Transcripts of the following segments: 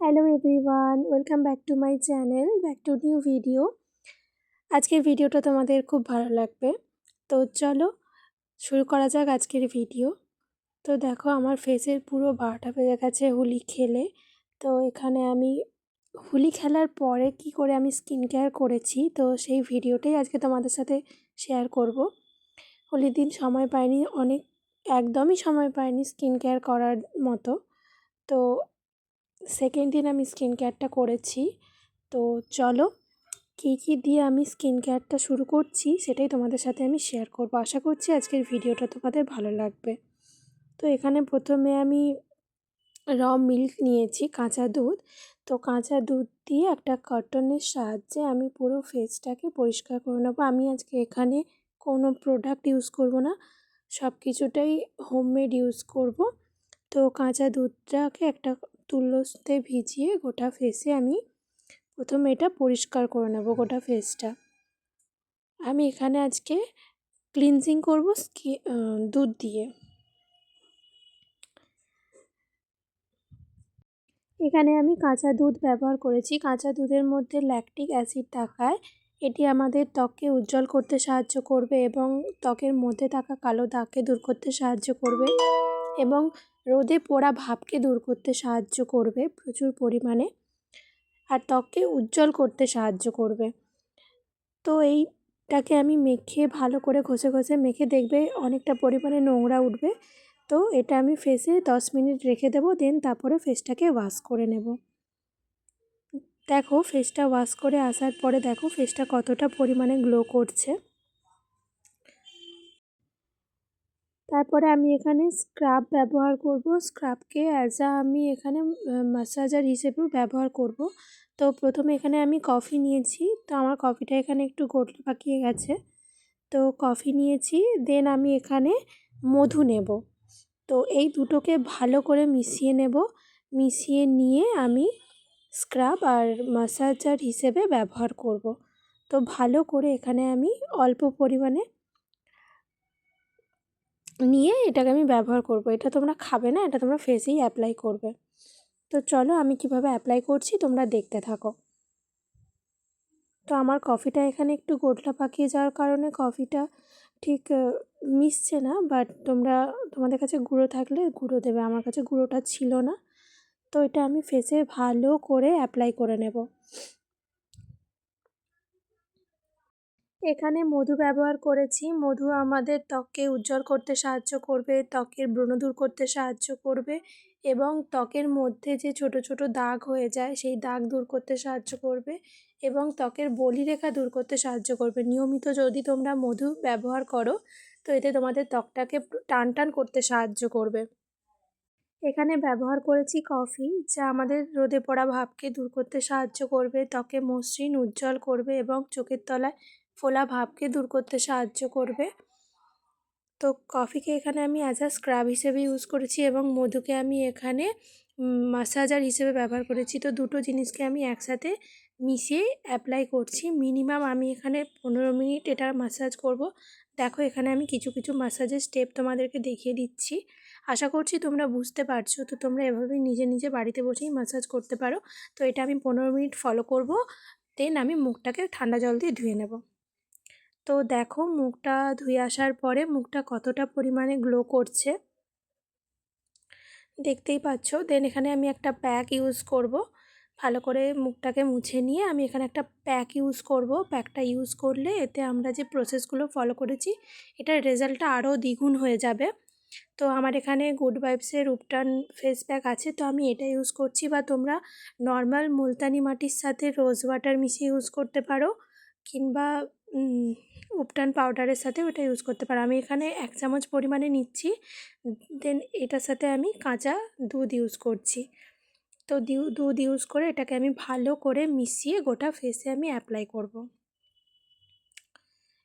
Hello everyone welcome back to my channel back to new video আজকের ভিডিওটা তোমাদের খুব ভালো লাগবে। তো চলো, শুরু করা যাক আজকের ভিডিও তো দেখো, আমার ফেসের পুরো বারোটা বেজে গেছে হোলি খেলে। তো এখানে আমি হোলি খেলার পরে কি করে আমি স্কিন কেয়ার করেছি, তো সেই ভিডিওটাই আজকে তোমাদের সাথে শেয়ার করব। হোলির দিন সময় পাইনি, অনেক, একদমই সময় পাইনি স্কিন কেয়ার করার মতো। তো সেকেন্ড দিন আমি স্কিন কেয়ারটা করেছি। তো চলো, কী কী দিয়ে আমি স্কিন কেয়ারটা শুরু করছি সেটাই তোমাদের সাথে আমি শেয়ার করব। আশা করছি আজকের ভিডিওটা তোমাদের ভালো লাগবে। তো এখানে প্রথমে আমি র মিল্ক নিয়েছি, কাঁচা দুধ। তো কাঁচা দুধ দিয়ে একটা কটনের সাহায্যে আমি পুরো ফেসটাকে পরিষ্কার করে নেব। আমি আজকে এখানে কোনো প্রোডাক্ট ইউজ করব না সব কিছুটাই হোমমেড ইউজ করব। তো কাঁচা দুধটাকে একটা তুলোতে ভিজিয়ে গোটা ফেসে আমি প্রথমে এটা পরিষ্কার করে নেব গোটা ফেসটা আমি এখানে আজকে ক্লিনজিং করব দুধ দিয়ে। এখানে আমি কাঁচা দুধ ব্যবহার করেছি। কাঁচা দুধের মধ্যে ল্যাকটিক অ্যাসিড থাকায় এটি আমাদের ত্বককে উজ্জ্বল করতে সাহায্য করবে এবং ত্বকের মধ্যে থাকা কালো দাগকে দূর করতে সাহায্য করবে। এবং রোদে পোড়া ভাবকে দূর করতে সাহায্য করবে প্রচুর পরিমাণে আর ত্বককে উজ্জ্বল করতে সাহায্য করবে। তো এইটাকে আমি মেখে ভালো করে ঘষে ঘষে মেখে দেখবে অনেকটা পরিমাণে নোংরা উঠবে। তো এটা আমি ফেসে দশ মিনিট রেখে দেবো, দেন তারপরে ফেসটাকে ওয়াশ করে নেব। দেখো, ফেসটা ওয়াশ করে আসার পরে দেখো, ফেসটা কতটা পরিমাণে গ্লো করছে। তারপরে আমি এখানে স্ক্রাব ব্যবহার করব। স্ক্রাবকে অ্যাজ আ আমি এখানে মাসাজার হিসেবেও ব্যবহার করব। তো প্রথমে এখানে আমি কফি নিয়েছি। তো আমার কফিটা এখানে একটু গোটলে পাকিয়ে গেছে। তো কফি নিয়েছি। দেন আমি এখানে মধু নেব। তো এই দুটোকে ভালো করে মিশিয়ে নেব। মিশিয়ে নিয়ে আমি স্ক্রাব আর মাসাজার হিসেবে ব্যবহার করব। তো ভালো করে এখানে আমি অল্প পরিমাণে নিয়ে এটাকে আমি ব্যবহার করব। এটা তোমরা খাবে না, এটা তোমরা ফেসেই অ্যাপ্লাই করবে। তো চলো আমি কীভাবে অ্যাপ্লাই করছি তোমরা দেখতে থাকো। তো আমার কফিটা এখানে একটু গোটলা পাকিয়ে যাওয়ার কারণে কফিটা ঠিক মিশছে না বাট তোমরা, তোমাদের কাছে গুঁড়ো থাকলে গুঁড়ো দেবে, আমার কাছে গুঁড়োটা ছিল না। তো এটা আমি ফেসে ভালো করে অ্যাপ্লাই করে নেব। এখানে মধু ব্যবহার করেছি। মধু আমাদের ত্বককে উজ্জ্বল করতে সাহায্য করবে, ত্বকের ব্রণ দূর করতে সাহায্য করবে এবং ত্বকের মধ্যে যে ছোট ছোট দাগ হয়ে যায় সেই দাগ দূর করতে সাহায্য করবে এবং ত্বকের বলিরেখা দূর করতে সাহায্য করবে। নিয়মিত যদি তোমরা মধু ব্যবহার করো, তো এতে তোমাদের ত্বকটাকে টান টান করতে সাহায্য করবে। এখানে ব্যবহার করেছি কফি, যা আমাদের রোদে পড়া ভাবকে দূর করতে সাহায্য করবে, ত্বকে মসৃণ, উজ্জ্বল করবে এবং চোখের তলায় ফোলা ভাবকে দূর করতে সাহায্য করবে। তো কফিকে এখানে আমি অ্যাজ আ স্ক্রাব হিসেবে ইউজ করেছি এবং মধুকে আমি এখানে মাসাজার হিসেবে ব্যবহার করেছি। তো দুটো জিনিসকে আমি একসাথে মিশিয়ে অ্যাপ্লাই করছি। মিনিমাম আমি এখানে পনেরো মিনিট এটা মাসাজ করব। দেখো এখানে আমি কিছু কিছু মাসাজের স্টেপ তোমাদেরকে দেখিয়ে দিচ্ছি। আশা করছি তোমরা বুঝতে পারছ। তো তোমরা এভাবেই নিজে নিজে বাড়িতে বসেই মাসাজ করতে পারো। তো এটা আমি পনেরো মিনিট ফলো করব। দেন আমি মুখটাকে ঠান্ডা জল দিয়ে ধুয়ে নেব। তো দেখো মুখটা ধুয়ে আসার পরে মুখটা কতটা পরিমাণে গ্লো করছে। দেখতেই পাচ্ছ। দেন এখানে আমি একটা প্যাক ইউজ করব। ভালো করে মুখটাকে মুছে নিয়ে আমি এখানে একটা প্যাক ইউজ করব। প্যাকটা ইউজ করলে এতে আমরা যে প্রসেসগুলো ফলো করেছি, এটার রেজাল্টটা আরও দ্বিগুণ হয়ে যাবে। তো আমার এখানে গুড ভাইবসের উপটান ফেস প্যাক আছে, তো আমি এটা ইউজ করছি। বা তোমরা নর্মাল মুলতানি মাটির সাথে রোজ ওয়াটার মিশিয়ে ইউজ করতে পারো। কিংবা উপটান পাউডারের সাথে ওটা ইউজ করতে পারো। আমি এখানে এক চামচ পরিমাণে নিচ্ছি দেন এটার সাথে আমি কাঁচা দুধ ইউজ করছি। তো দুধ ইউজ করে এটাকে আমি ভালো করে মিশিয়ে গোটা ফেসে আমি অ্যাপ্লাই করব।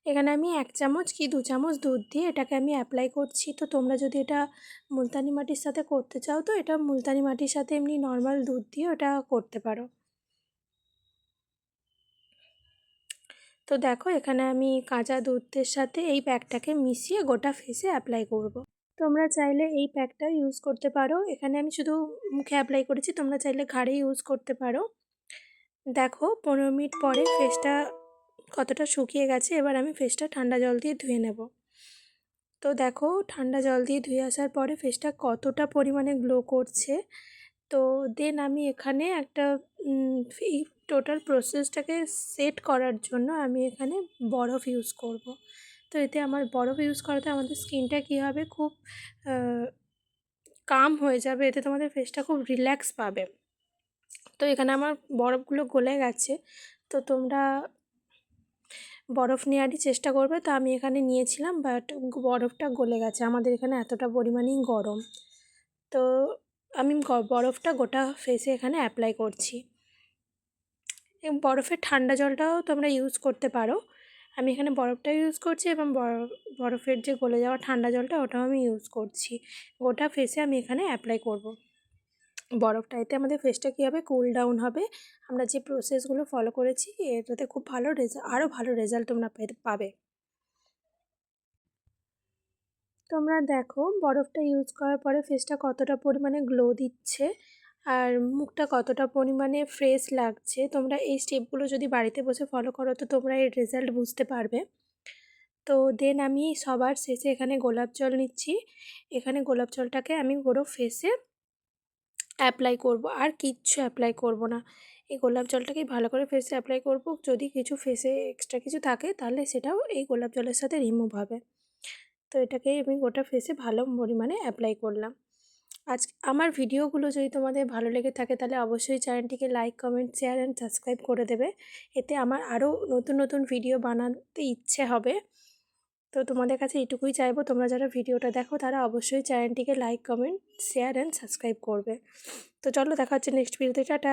এখানে আমি এক চামচ কি দু চামচ দুধ দিয়ে এটাকে আমি অ্যাপ্লাই করছি। তো তোমরা যদি এটা মুলতানি মাটির সাথে করতে চাও, তো এটা মুলতানি মাটির সাথে এমনি নর্মাল দুধ দিয়ে ওটা করতে পারো। তো দেখো, এখানে আমি কাঁচা দুধের সাথে এই প্যাকটাকে মিশিয়ে গোটা ফেসে অ্যাপ্লাই করব। তোমরা চাইলে এই প্যাকটা ইউজ করতে পারো। এখানে আমি শুধু মুখে অ্যাপ্লাই করেছি, তোমরা চাইলে ঘাড়ে ইউজ করতে পারো। দেখো, পনেরো মিনিট পরে ফেসটা কতটা শুকিয়ে গেছে, এবার আমি ফেসটা ঠান্ডা জল দিয়ে ধুয়ে নেব। তো দেখো, ঠান্ডা জল দিয়ে ধুয়ে আসার পরে ফেসটা কতটা পরিমাণে গ্লো করছে। তো দেন আমি এখানে একটা এই টোটাল প্রসেসটাকে সেট করার জন্য আমি এখানে বরফ ইউজ করব। তো এতে আমার বরফ ইউজ করাতে আমাদের স্কিনটা কী হবে? খুব কাম হয়ে যাবে। এতে তোমাদের ফেসটা খুব রিল্যাক্স পাবে। তো এখানে আমার বরফগুলো গলে গেছে। তো তোমরা বরফ নেওয়ারই চেষ্টা করবে। তো আমি এখানে নিয়েছিলাম বাট বরফটা গলে গেছে। আমাদের এখানে এতটা পরিমাণেই গরম। তো আমি বরফটা গোটা ফেসে এখানে অ্যাপ্লাই করছি। বরফের ঠান্ডা জলটাও তোমরা ইউজ করতে পারো। আমি এখানে বরফটা ইউজ করছি এবং বরফের যে গলে যাওয়া ঠান্ডা জলটা ওটাও আমি ইউজ করছি। গোটা ফেসে আমি এখানে অ্যাপ্লাই করব। বরফটা এতে আমাদের ফেসটা কী হবে? কুল ডাউন হবে। আমরা যে প্রসেসগুলো ফলো করেছি, এটাতে খুব ভালো রেজাল্ট আরও ভালো রেজাল্ট তোমরা পাবে। তোমরা দেখো, বরফটা ইউজ করার পরে ফেসটা কতটা পরিমাণে গ্লো দিচ্ছে। আর মুখটা কতটা পরিমাণে ফ্রেশ লাগছে, তোমরা এই স্টেপগুলো যদি বাড়িতে বসে ফলো করো, তো তোমরা এর রেজাল্ট বুঝতে পারবে। তো দেন আমি সবার শেষে এখানে গোলাপ জল নিচ্ছি। এখানে গোলাপ জলটাকে আমি পুরো ফেসে অ্যাপ্লাই করব, আর কিচ্ছু অ্যাপ্লাই করব না। এই গোলাপ জলটাকেই ভালো করে ফেসে অ্যাপ্লাই করব, যদি কিছু ফেসে এক্সট্রা কিছু থাকে, তাহলে সেটাও এই গোলাপ জলের সাথে রিমুভ হবে। তো এটাকে আমি গোটা ফেসে ভালো পরিমাণে অ্যাপ্লাই করলাম। আজ আমার ভিডিওগুলো যদি তোমাদের ভালো লেগে থাকে তাহলে অবশ্যই চ্যানেলটিকে like comment share and subscribe করে দেবে। এতে আমার আরও নতুন নতুন ভিডিও বানাতে ইচ্ছে হবে। তো তোমাদের কাছে এটুকুই চাইব, তোমরা যারা ভিডিওটা দেখো তারা অবশ্যই চ্যানেলটিকে like comment share and subscribe করবে। তো চলো দেখা হচ্ছে নেক্সট ভিডিওতে টাটা।